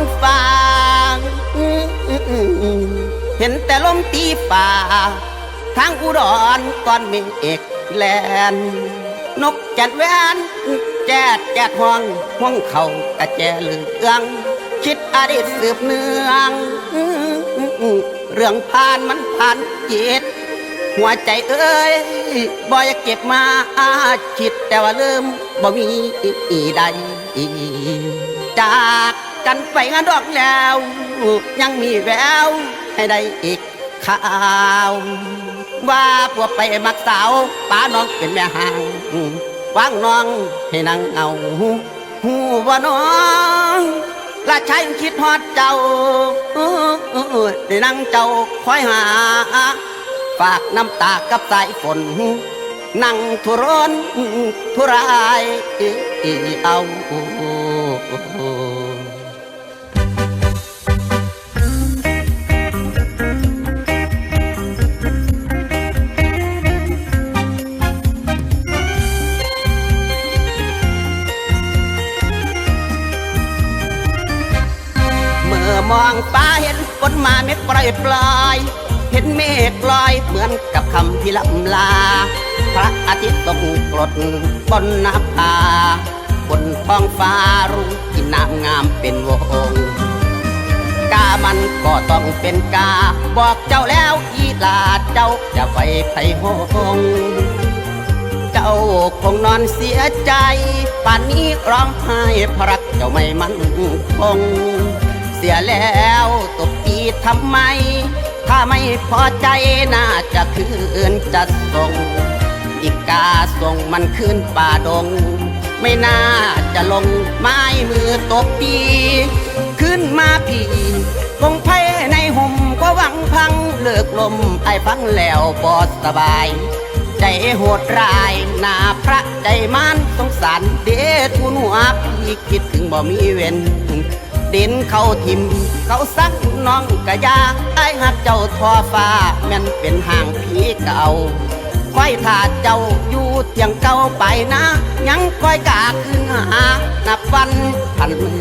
องฟ้าเห็นแต่ลมตีฟ้าทางอุดรก่อนเมฆแลนนกแกดแวนแจดแจดห้องห้องเขากระแจเหลืองคิดอดีตสืบเนือง เรื่องผ่านมันผ่านจิต หัวใจเอ้ยบ่อยากเก็บมาอาคิดแต่ว่าลืมบ่มีอีใดจาก กันไปงานดอกแล้ว ยังมีแววให้ได้อีกข่าวว่าพวกไปมักสาวป้าน้องเป็นแม่ห่างวางน้องให้นางเอาหูว่าน้องละชายคิดฮอดเจ้าได้นั่งเจ้าคอยหา ฝากน้ำตากับสายฝน นั่งทุรนทุรายเอา มองฟ้าเห็นฝนมาเม็ดปล่อยปลอยเห็นเมฆลอยเหมือนกับคำที่ลำลา พระอาทิตย์ตกกรดบนน้าผาบนท้องฟ้ารุ่งที่น้ำงามเป็นวงกามันก็ต้องเป็นกา บอกเจ้าแล้วอีลาเจ้าจะไปไผหงเจ้าคงนอนเสียใจ ป่านนี้ร้องไห้พระรักเจ้าไม่มั่นคง เสียแล้วตบตีทำไม ถ้าไม่พอใจน่าจะคืนจะส่ง อีกาส่งมันขึ้นป่าดง ไม่น่าจะลงไม้มือตบตี ขึ้นมาพี่คงไพ่ในห่มก็หวังพังเลิกลมไอ้ฟังแล้วบอสบาย ใจโหดร้ายหน้าพระใจมันสงสารเดทุนหัวพี่คิดถึงบ่มีเว้น ดินเขาทิม เขาซักน้องกะยาไอ้หักเจ้าทอฟ้าแม่นเป็นห่างผีเก่าคอยถาเจ้าอยู่เทียงเก่าไปนะ ยังคอยกาขึ้นหานับวันพันมือ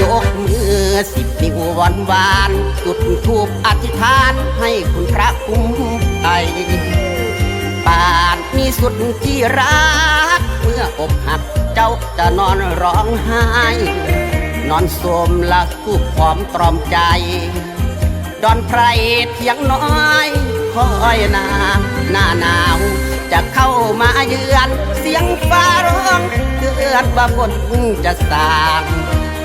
ยกมือสิบนิ้ววานวานจุดทูปอธิษฐานให้คุณพระคุ้มไทยป่านมีสุดที่รัก เมื่ออกหักเจ้าจะนอนร้องไห้ นอนโสมละคูกพร้อมตรอมใจ ดอนไพรเทียงน้อยคอยนาหน้าหนาว จะเข้ามาเยือน เสียงฟ้าร้องเตือนว่าฝนจะสาง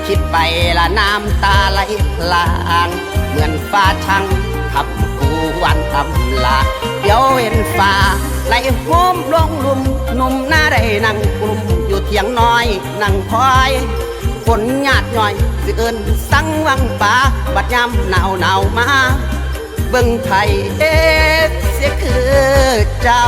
คิดไปละน้ำตาไหลพลาง เหมือนฟ้าชังขับกูวันตำลาเดี๋ยวเห็นฟ้าไหลโหมลงลุมหนุ่มหน้าได้นั่งกลุ่มอยู่เถียงน้อยนั่งคอย ฝนหยาดหน่อย สิเอินสังวังป่าบัดยามหนาวหนาวมา เบิ่งไทยเอ๊ะเสียคือเจ้า